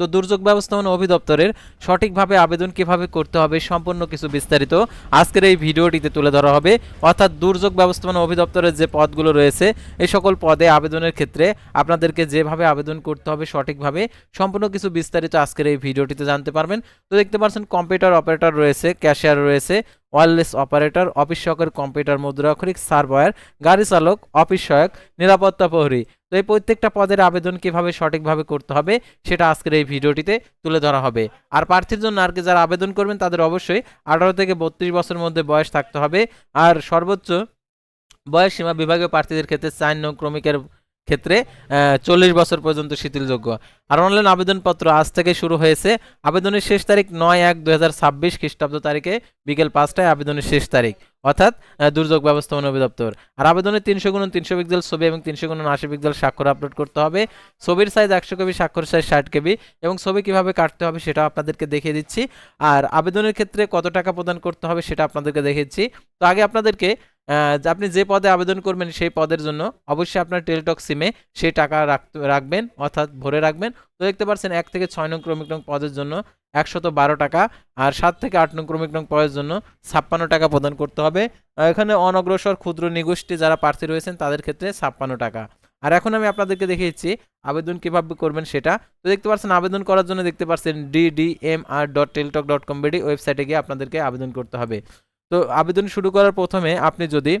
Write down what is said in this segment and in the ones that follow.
তো দুর্যোগ ব্যবস্থাপনা অধিদপ্তরের সঠিকভাবে আবেদন কীভাবে করতে হবে সম্পূর্ণ কিছু বিস্তারিত আজকের এই ভিডিওটিতে তুলে ধরা হবে। অর্থাৎ দুর্যোগ ব্যবস্থাপনা অধিদপ্তরের যে পদগুলো রয়েছে, এই সকল পদে আবেদনের ক্ষেত্রে আপনাদেরকে যেভাবে আবেদন করতে হবে সঠিকভাবে সম্পূর্ণ কিছু বিস্তারিত আজকের এই ভিডিওটিতে জানতে পারবেন। তো দেখতে পাচ্ছেন, কম্পিউটার অপারেটর রয়েছে, ক্যাশিয়ার রয়েছে ওয়্যারলেস অপারেটর, অফিস সহকারী কম্পিউটার, মুদ্রাক্ষরিক, সার্ভার, গাড়ি চালক, অফিস সহায়ক, নিরাপত্তা প্রহরী। তো এই প্রত্যেকটা পদের আবেদন কীভাবে সঠিকভাবে করতে হবে, সেটা আজকের এই ভিডিওটিতে তুলে ধরা হবে। আর প্রার্থীর জন্য আর কি যারা আবেদন করবেন, তাদের অবশ্যই আঠারো থেকে বত্রিশ বছরের মধ্যে বয়স থাকতে হবে। আর সর্বোচ্চ বয়স সীমা বিভাগীয় প্রার্থীদের ক্ষেত্রে চার নং ক্রমিকের ক্ষেত্রে চল্লিশ বছর পর্যন্ত শিথিলযোগ্য। আর অনলাইন আবেদনপত্র আজ থেকে শুরু হয়েছে। আবেদনের শেষ তারিখ নয় এক দু খ্রিস্টাব্দ তারিখে, বিকেল পাঁচটায় আবেদনের শেষ তারিখ। অর্থাৎ দুর্যোগ ব্যবস্থাপনা অধিদপ্তর। আর আবেদনে তিনশো গুণ তিনশো পিক্সেল ছবি এবং তিনশো গুণ আশি পিক্সেল স্বাক্ষর আপলোড করতে হবে। ছবির সাইজ একশো কেবি, স্বাক্ষর সাইজ ষাট কেবি এবং ছবি কীভাবে কাটতে হবে সেটাও আপনাদেরকে দেখিয়ে দিচ্ছি। আর আবেদনের ক্ষেত্রে কত টাকা প্রদান করতে হবে সেটা আপনাদেরকে দেখিয়েছি। তো আগে আপনাদেরকে আপনি যে পদে আবেদন করবেন সেই পদের জন্য অবশ্যই আপনার টেলিটক সিমে সেই টাকা রাখবেন, অর্থাৎ ভরে রাখবেন। তো দেখতে পাচ্ছেন, এক থেকে ছয় নং ক্রমিক নং পদের জন্য একশত বারো টাকা আর সাত থেকে আট নং ক্রমিক নং পদের জন্য ছাপ্পান্ন টাকা প্রদান করতে হবে। এখানে অনগ্রসর, ক্ষুদ্র, নিগোষ্ঠী যারা প্রার্থী রয়েছেন তাদের ক্ষেত্রে ছাপ্পান্ন টাকা। আর এখন আমি আপনাদেরকে দেখিয়েছি আবেদন কীভাবে করবেন সেটা। তো দেখতে পাচ্ছেন, আবেদন করার জন্য দেখতে পাচ্ছেন DDMR dot Teletalk dot com ওয়েবসাইটে গিয়ে আপনাদেরকে আবেদন করতে হবে। তো আবেদন শুরু করার প্রথমে আপনি যদি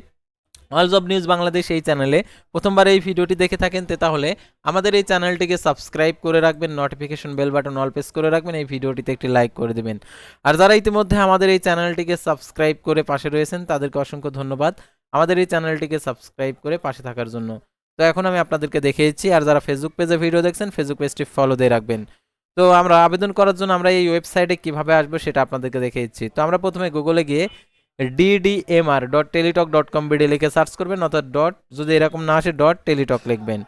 অলস অব নিউজ বাংলাদেশ এই চ্যানেলে প্রথমবার এই ভিডিওটি দেখে থাকেন তাহলে আমাদের এই চ্যানেলটিকে সাবস্ক্রাইব করে রাখবেন notification bell button all press করে রাখবেন, এই ভিডিওটিতে একটি লাইক করে দেবেন। আর যারা ইতিমধ্যে আমাদের এই চ্যানেলটিকে সাবস্ক্রাইব করে পাশে রয়েছেন, তাদেরকে অসংখ্য ধন্যবাদ আমাদের এই চ্যানেলটিকে সাবস্ক্রাইব করে পাশে থাকার জন্য। তো এখন আমি আপনাদেরকে দেখিয়েছি, আর যারা ফেসবুক পেজে ভিডিও দেখছেন ফেসবুক পেজটি ফলো দিয়ে রাখবেন। তো আমরা আবেদন করার জন্য আমরা এই ওয়েবসাইটে কীভাবে আসব সেটা আপনাদেরকে দেখিয়েছি। তো আমরা প্রথমে গুগলে গিয়ে DDMR dot Teletalk dot com BD লিখে সার্চ করবেন, অর্থাৎ ডট যদি এরকম না আসে ডট টেলিটক লিখবেন।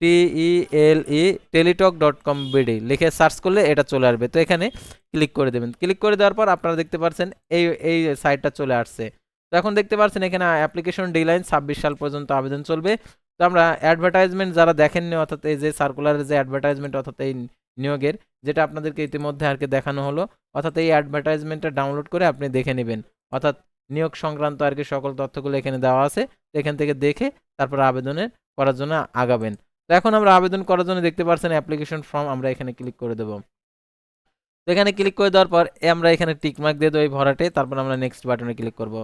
T E L E Teletalk dot com BD লিখে সার্চ করলে এটা চলে আসবে। তো এখানে ক্লিক করে দেবেন। ক্লিক করে দেওয়ার পর আপনারা দেখতে পাচ্ছেন এই এই সাইটটা চলে আসছে। তো এখন দেখতে পাচ্ছেন এখানে অ্যাপ্লিকেশন ডিলাইন ছাব্বিশ সাল পর্যন্ত আবেদন চলবে। তো আমরা অ্যাডভার্টাইজমেন্ট যারা দেখেননি, অর্থাৎ এই যে সার্কুলারের যে অ্যাডভার্টাইজমেন্ট অর্থাৎ এই নিয়োগের, যেটা আপনাদেরকে ইতিমধ্যে আর কি দেখানো হলো, অর্থাৎ এই অ্যাডভার্টাইজমেন্টটা ডাউনলোড করে আপনি দেখে নেবেন। অর্থাৎ নিয়োগ সংক্রান্ত আর কি সকল তথ্যগুলো এখানে দেওয়া আছে এখান থেকে দেখে তারপর আবেদনের করার জন্য আগাবেন। তো এখন আমরা আবেদন করার জন্য দেখতে পাচ্ছেন অ্যাপ্লিকেশন ফর্ম আমরা এখানে ক্লিক করে দেবো। এখানে ক্লিক করে দেওয়ার পর আমরা এখানে টিকমার্ক দিয়ে দেবো এই ভরাটে, তারপর আমরা নেক্সট বাটনে ক্লিক করব।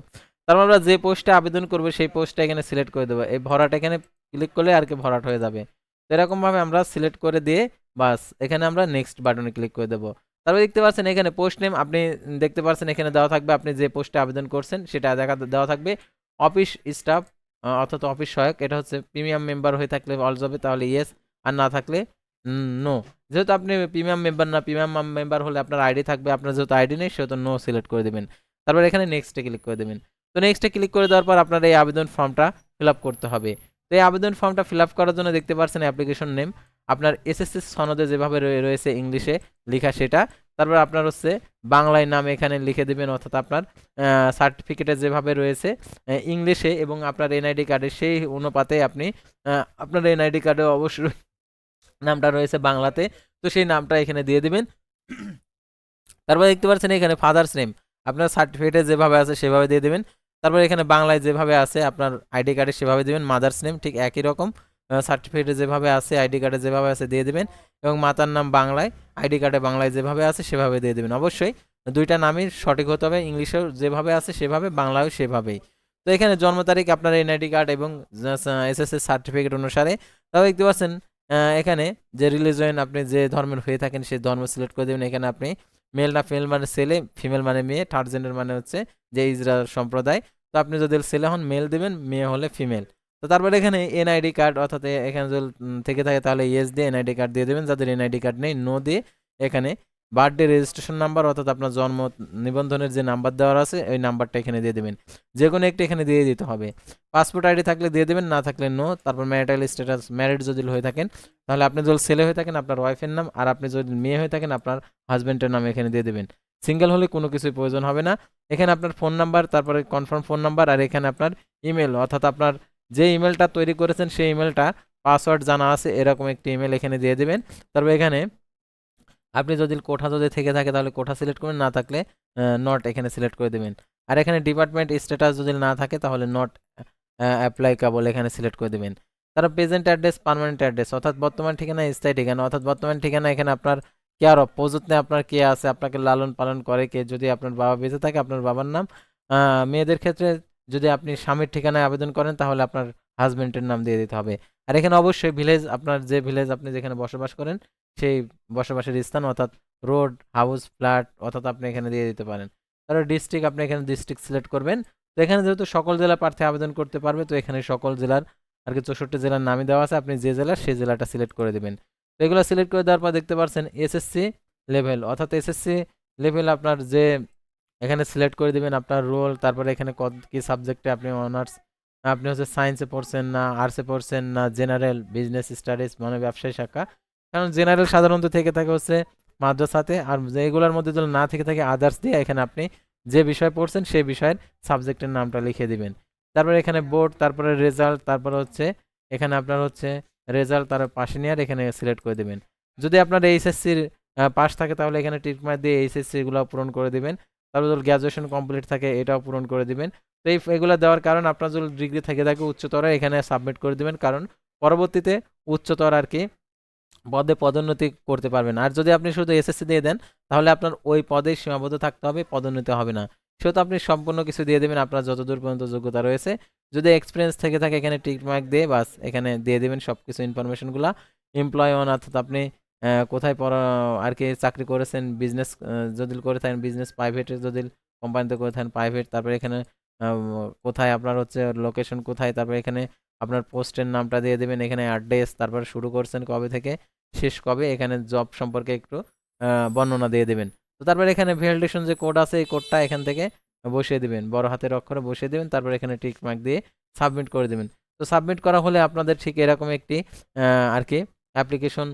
তারপর আমরা যে পোস্টে আবেদন করব সেই পোস্টটা এখানে সিলেক্ট করে দেবো। এই ভরাট এখানে ক্লিক করলে আর কি ভরাট হয়ে যাবে। তো এরকমভাবে আমরা সিলেক্ট করে দিয়ে বাস এখানে আমরা নেক্সট বাটনে ক্লিক করে দেবো। তারপর দেখতে পাচ্ছেন এখানে পোস্ট নেম আপনি দেখতে পাচ্ছেন এখানে দেওয়া থাকবে, আপনি যে পোস্টে আবেদন করছেন সেটা দেখা দেওয়া থাকবে। অফিস স্টাফ অর্থাৎ অফিস সহায়ক, এটা হচ্ছে প্রিমিয়াম মেম্বার হয়ে থাকলে অল যাবে তাহলে ইয়েস আর না থাকলে নো যেহেতু আপনি প্রিমিয়াম মেম্বার না প্রিমিয়াম মেম্বার হলে আপনার আইডি থাকবে, আপনার যেহেতু আইডি নেই, সেহেতু নো সিলেক্ট করে দেবেন। তারপর এখানে নেক্সটে ক্লিক করে দেবেন। তো নেক্সটে ক্লিক করে দেওয়ার পর আপনার এই আবেদন ফর্মটা ফিল আপ করতে হবে। তো এই আবেদন ফর্মটা ফিল আপ করার জন্য দেখতে পাচ্ছেন অ্যাপ্লিকেশন নেম আপনার এসএসসি সনদে যেভাবে রয়ে- রয়েছে ইংলিশে লেখা সেটা, তারপর আপনার হচ্ছে বাংলায় নাম এখানে লিখে দেবেন, অর্থাৎ আপনার সার্টিফিকেটে যেভাবে রয়েছে ইংলিশে এবং আপনার এনআইডি কার্ডে সেই অনুপাতে আপনি আপনার এনআইডি কার্ডে অবশ্যই নামটা রয়েছে বাংলাতে, তো সেই নামটা এখানে দিয়ে দিবেন। তারপর দেখতে পাচ্ছেন এখানে ফাদার্স নেম আপনার সার্টিফিকেটে যেভাবে আছে সেভাবে দিয়ে দেবেন। তারপর এখানে বাংলায় যেভাবে আছে, আপনার আইডি কার্ডে সেভাবে দিবেন মাদার্স নেম ঠিক একই রকম। সার্টিফিকেটে যেভাবে আছে আইডি কার্ডে যেভাবে আছে, দিয়ে দেবেন। এবং মাতার নাম বাংলায় আইডি কার্ডে বাংলায় যেভাবে আছে, সেভাবে দিয়ে দেবেন। অবশ্যই দুইটা নামই সঠিক হতে হবে, ইংলিশেও যেভাবে আছে, সেভাবে, বাংলায়ও সেভাবেই। তো এখানে জন্ম তারিখ, আপনার এনআইডি কার্ড এবং এসএসএস সার্টিফিকেট অনুসারে। তাও দেখতে পাচ্ছেন এখানে যে রিলিজন আপনি যে ধর্মের হয়ে থাকেন সেই ধর্ম সিলেক্ট করে দেবেন। এখানে আপনি মেল না ফিমেল মানে ছেলে ফিমেল মানে মেয়ে থার্ড জেন্ডার মানে হচ্ছে যে ইসরায়েল সম্প্রদায়। তো আপনি যদি ছেলে হন মেল দেবেন, মেয়ে হলে ফিমেল তো তারপরে এখানে এনআইডি কার্ড অর্থাৎ এখানে যদি থেকে থাকে তাহলে ইয়েস দিয়ে এনআইডি কার্ড দিয়ে দেবেন। যাদের এনআইডি কার্ড নেই নো দিয়ে এখানে বার্থডে রেজিস্ট্রেশন নাম্বার অর্থাৎ আপনার জন্ম নিবন্ধনের যে নাম্বার দেওয়ার আছে, ওই নাম্বারটা এখানে দিয়ে দেবেন। যে কোনো একটা এখানে দিয়ে দিতে হবে। পাসপোর্ট আইডি থাকলে দিয়ে দেবেন, না থাকলে নো তারপর ম্যারিটাল স্ট্যাটাস ম্যারিড যদি হয়ে থাকেন, তাহলে আপনি যদি ছেলে হয়ে থাকেন, আপনার ওয়াইফের নাম, আর আপনি যদি মেয়ে হয়ে থাকেন, আপনার হাজব্যান্ডের নাম এখানে দিয়ে দেবেন। সিঙ্গেল হলে কোনো কিছুই প্রয়োজন হবে না। এখানে আপনার ফোন নাম্বার তারপরে কনফার্ম ফোন নাম্বার আর এখানে আপনার ইমেল অর্থাৎ আপনার যে ইমেলটা তৈরি করেছেন সেই ইমেলটা পাসওয়ার্ড জানা আছে, এরকম একটি ইমেল এখানে দিয়ে দেবেন। তারপর এখানে আপনি যদি কোঠা যদি থেকে থাকে তাহলে কোঠা সিলেক্ট করবেন, না থাকলে নট এখানে সিলেক্ট করে দেবেন। আর এখানে ডিপার্টমেন্ট স্ট্যাটাস যদি না থাকে তাহলে নট অ্যাপ্লাইকাবল এখানে সিলেক্ট করে দেবেন। তারপর প্রেজেন্ট অ্যাড্রেস পারমানেন্ট অ্যাড্রেস অর্থাৎ বর্তমান ঠিকানা, স্থায়ী ঠিকানা, অর্থাৎ বর্তমান ঠিকানা এখানে আপনার কেয়ার অফ প্রযত্নে আপনার কে আছে, আপনাকে লালন পালন করে কে, যদি আপনার বাবা বেঁচে থাকে, আপনার বাবার নাম মেয়েদের ক্ষেত্রে যদি আপনি স্বামীর ঠিকানায় আবেদন করেন, তাহলে আপনার হাজবেন্ডের নাম দিয়ে দিতে হবে। আর এখানে অবশ্যই ভিলেজ আপনার যে ভিলেজ আপনি যেখানে বসবাস করেন, সেই বসবাসের স্থান, অর্থাৎ রোড হাউস ফ্ল্যাট অর্থাৎ আপনি এখানে দিয়ে দিতে পারেন। তারপর ডিস্ট্রিক্ট আপনি এখানে ডিস্ট্রিক্ট সিলেক্ট করবেন। তো এখানে যেহেতু সকল জেলা প্রার্থী আবেদন করতে পারবে, তো এখানে সকল জেলার আর কি চৌষট্টি জেলার নামই দেওয়া আছে। আপনি যে জেলার, সেই জেলাটা সিলেক্ট করে দেবেন। তো এগুলো সিলেক্ট করে দেওয়ার পর দেখতে পাচ্ছেন এসএসসি লেভেল অর্থাৎ এসএসসি লেভেল আপনার যে এখানে সিলেক্ট করে দিবেন আপনার রোল তারপরে এখানে কত, কী সাবজেক্টে আপনি অনার্স আপনি হচ্ছে সায়েন্সে পড়ছেন না আর্টসে পড়ছেন না জেনারেল বিজনেস স্টাডিজ মানে ব্যবসায়ী শাখা। কারণ জেনারেল সাধারণত থেকে থাকে হচ্ছে মাদ্রাসাতে, আর যেগুলোর মধ্যে যদি না থেকে থাকে আদার্স দিয়ে এখানে আপনি যে বিষয় পড়ছেন সেই বিষয়ের সাবজেক্টের নামটা লিখে দিবেন। তারপরে এখানে বোর্ড তারপরে রেজাল্ট তারপরে হচ্ছে, এখানে আপনার হচ্ছে রেজাল্ট তার পাশে নিয়ে আর এখানে সিলেক্ট করে দিবেন। যদি আপনার এইচএসসির পাস থাকে তাহলে এখানে মার্ক দিয়ে এইচএসসি এগুলো পূরণ করে দিবেন। তারপর যদি গ্র্যাজুয়েশন কমপ্লিট থাকে, এটাও পূরণ করে দিবেন। তো এই এগুলো দেওয়ার কারণ আপনার যদি ডিগ্রি থেকে থাকে, উচ্চতর এখানে সাবমিট করে দিবেন। কারণ পরবর্তীতে উচ্চতর আর কি পদে পদোন্নতি করতে পারবেন। আর যদি আপনি শুধু এসএসসি দিয়ে দেন, তাহলে আপনার ওই পদে সীমাবদ্ধ থাকতে হবে, পদোন্নতি হবে না। সেহেতু আপনি সম্পূর্ণ কিছু দিয়ে দেবেন, আপনার যতদূর পর্যন্ত যোগ্যতা রয়েছে। যদি এক্সপিরিয়েন্স থেকে থাকে, এখানে টিক মার্ক দিয়ে বাস, এখানে দিয়ে দেবেন সব কিছু ইনফরমেশনগুলো এমপ্লয় অন অর্থাৎ আপনি কোথায় পড়া, আর কি চাকরি করেছেন বিজনেস যদি করে থাকেন বিজনেস প্রাইভেটে যদি কোম্পানিতে করে থাকেন প্রাইভেট তারপরে এখানে কোথায় আপনার হচ্ছে লোকেশন কোথায়, তারপরে এখানে আপনার পোস্টের নামটা দিয়ে দেবেন, এখানে অ্যাড্রেস তারপরে শুরু করছেন কবে থেকে, শেষ কবে, এখানে জব সম্পর্কে একটু বর্ণনা দিয়ে দেবেন। তো তারপরে এখানে ভ্যালিডেশন যে কোড আছে, এই কোডটা এখান থেকে বসিয়ে দিবেন, বড় হাতের অক্ষরে বসিয়ে দিবেন, তারপর এখানে টিক মার্ক দিয়ে সাবমিট করে দেবেন। তো সাবমিট করা হলে আপনাদের ঠিক এরকম একটি আর কি অ্যাপ্লিকেশন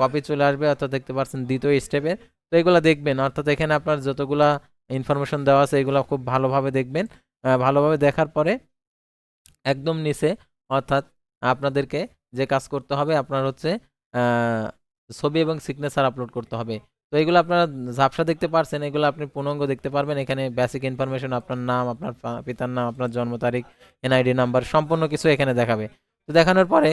কপি চলে আসবে, অর্থাৎ দেখতে পাচ্ছেন দ্বিতীয় স্টেপে তো এগুলো দেখবেন, অর্থাৎ এখানে আপনার যতগুলা ইনফরমেশন দেওয়া আছে, এগুলো খুব ভালোভাবে দেখবেন। ভালোভাবে দেখার পরে একদম নিচে, অর্থাৎ আপনাদেরকে যে কাজ করতে হবে, আপনার হচ্ছে ছবি এবং সিগনেচার আপলোড করতে হবে। তো এগুলো আপনারা ঝাপসা দেখতে পারছেন, এগুলো আপনি পূর্ণাঙ্গ দেখতে পারবেন। এখানে বেসিক ইনফরমেশন আপনার নাম, আপনার পিতার নাম, আপনার জন্ম তারিখ এনআইডি নাম্বার, সম্পূর্ণ কিছু এখানে দেখাবে। তো দেখানোর পরে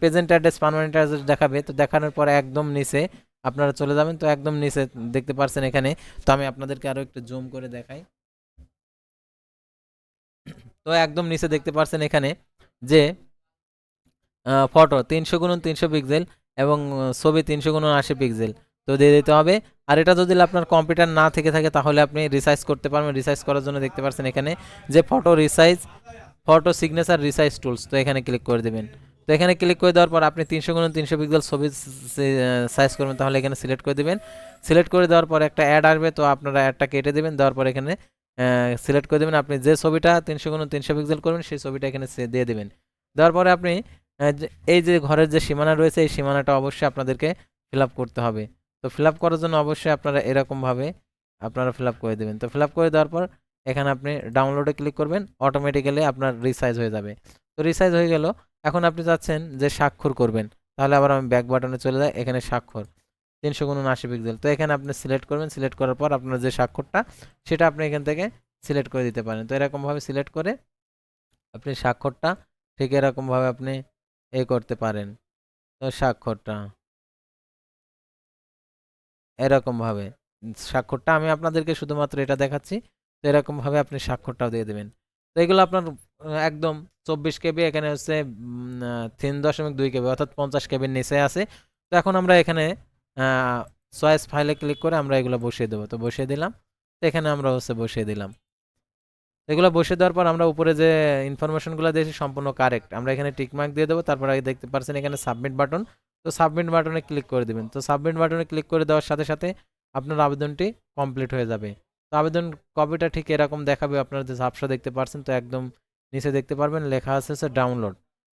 প্রেজেন্ট অ্যাড্রেস পার্মানেন্ট অ্যাড্রেস দেখাবে। তো দেখানোর পরে একদম নিচে আপনারা চলে যাবেন। তো একদম নিচে দেখতে পারছেন এখানে। তো আমি আপনাদেরকে আরও একটু জুম করে দেখাই। তো একদম নিচে দেখতে পারছেন এখানে যে ফটো তিনশো গুণন তিনশো পিক্সেল এবং ছবি তিনশো গুণন আশি পিক্সেল তো দিয়ে দিতে হবে। আর এটা যদি আপনার কম্পিউটার না থেকে থাকে, তাহলে আপনি রিসাইজ করতে পারবেন। রিসাইজ করার জন্য দেখতে পাচ্ছেন এখানে যে photo resize photo signature resize tools তো এখানে ক্লিক করে দেবেন। তো এখানে ক্লিক করে দেওয়ার পর আপনি তিনশো গুণ তিনশো পিক্সেল ছবি সাইজ করবেন, তাহলে এখানে সিলেক্ট করে দেবেন। সিলেক্ট করে দেওয়ার পর একটা অ্যাড আসবে, তো আপনারা অ্যাডটা কেটে দেবেন, দেওয়ার পর এখানে সিলেক্ট করে দেবেন। আপনি যে ছবিটা তিনশো গুণ তিনশো পিক্সেল করবেন, সেই ছবিটা এখানে দিয়ে দেবেন। দেওয়ার পরে আপনি এই যে ঘরের যে সীমানা রয়েছে, এই সীমানাটা অবশ্যই আপনাদেরকে ফিল করতে হবে। তো ফিল করার জন্য অবশ্যই আপনারা এরকমভাবে আপনারা ফিল করে দেবেন। তো ফিল করে দেওয়ার পর এখানে আপনি ডাউনলোডে ক্লিক করবেন অটোমেটিক্যালি আপনার রিসাইজ হয়ে যাবে। তো রিসাইজ হয়ে গেল। এখন আপনি চাচ্ছেন যে স্বাক্ষর করবেন। তাহলে আবার আমি ব্যাক বাটনে চলে যাই, এখানে স্বাক্ষর। তিনশো গুণ আশি পিক্সেল তো এখানে আপনি সিলেক্ট করবেন সিলেক্ট করার পর আপনার যে স্বাক্ষরটা, সেটা আপনি এখান থেকে সিলেক্ট করে দিতে পারেন। তো এরকমভাবে সিলেক্ট করে আপনি স্বাক্ষরটা ঠিক এরকমভাবে আপনি এ করতে পারেন। তো স্বাক্ষরটা এরকমভাবে। স্বাক্ষরটা আমি আপনাদেরকে শুধুমাত্র এটা দেখাচ্ছি, তো এরকমভাবে আপনি স্বাক্ষরটাও দিয়ে দেবেন। তো এগুলো আপনার একদম চব্বিশ কেবি, এখানে হচ্ছে তিন দশমিক দুই কেবি, অর্থাৎ পঞ্চাশ কেবির নিচে আছে। তো এখন আমরা এখানে চয়েস ফাইলে ক্লিক করে আমরা এগুলো বসিয়ে দেবো। তো বসিয়ে দিলাম। তো এখানে আমরা হচ্ছে বসিয়ে দিলাম। এগুলো বসিয়ে দেওয়ার পর আমরা উপরে যে ইনফরমেশনগুলো দিয়েছি সম্পূর্ণ কারেক্ট আমরা এখানে টিকমার্ক দিয়ে দেবো, তারপর আগে দেখতে পাচ্ছেন এখানে সাবমিট বাটন তো সাবমিট বাটনে ক্লিক করে দিবেন। তো সাবমিট বাটনে ক্লিক করে দেওয়ার সাথে সাথে আপনার আবেদনটি কমপ্লিট হয়ে যাবে। তো আবেদন কপিটা ঠিক এরকম দেখাবে আপনারা যে ঝাপসা দেখতে পারছেন। তো একদম নিচে দেখতে পারবেন লেখা আছে হচ্ছে ডাউনলোড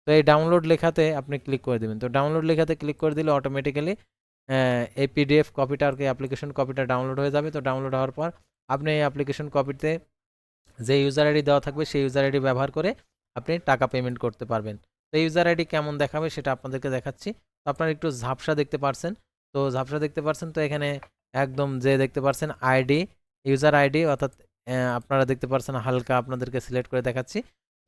তো এই ডাউনলোড লেখাতে আপনি ক্লিক করে দেবেন। তো ডাউনলোড লেখাতে ক্লিক করে দিলে অটোমেটিক্যালি এই পিডিএফ কপিটা আর কি অ্যাপ্লিকেশন কপিটা ডাউনলোড হয়ে যাবে। তো ডাউনলোড হওয়ার পর আপনি এই অ্যাপ্লিকেশন কপিতে যে ইউজার আইডি দেওয়া থাকবে সেই ইউজার আইডি ব্যবহার করে আপনি টাকা পেমেন্ট করতে পারবেন। তো ইউজার আইডি কেমন দেখাবে সেটা আপনাদেরকে দেখাচ্ছি। তো আপনারা একটু ঝাপসা দেখতে পারছেন। তো ঝাপসা দেখতে পারছেন তো এখানে একদম যে দেখতে পারছেন আইডি ইউজার আইডি অর্থাৎ আপনারা দেখতে পারছেন হালকা আপনাদেরকে সিলেক্ট করে দেখাচ্ছি।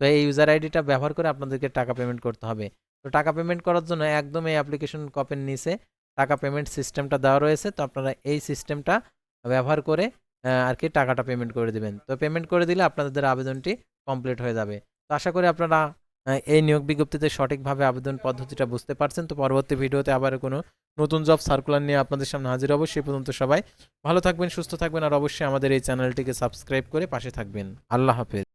তো এই ইউজার আইডিটা ব্যবহার করে আপনাদেরকে টাকা পেমেন্ট করতে হবে। তো টাকা পেমেন্ট করার জন্য একদম এই অ্যাপ্লিকেশন কপের নিচে টাকা পেমেন্ট সিস্টেমটা দেওয়া রয়েছে। তো আপনারা এই সিস্টেমটা ব্যবহার করে আর কি টাকাটা পেমেন্ট করে দেবেন। তো পেমেন্ট করে দিলে আপনাদের আবেদনটি কমপ্লিট হয়ে যাবে। তো আশা করি আপনারা এই নিয়োগ বিজ্ঞপ্তিতে সঠিকভাবে আবেদন পদ্ধতিটা বুঝতে পারছেন। তো পরবর্তী ভিডিওতে আবার কোনো নতুন জব সার্কুলার নিয়ে আপনাদের সামনে হাজির হব। সে পর্যন্ত সবাই ভালো থাকবেন, সুস্থ থাকবেন। আর অবশ্যই আমাদের এই চ্যানেলটিকে সাবস্ক্রাইব করে পাশে থাকবেন। আল্লাহ হাফেজ।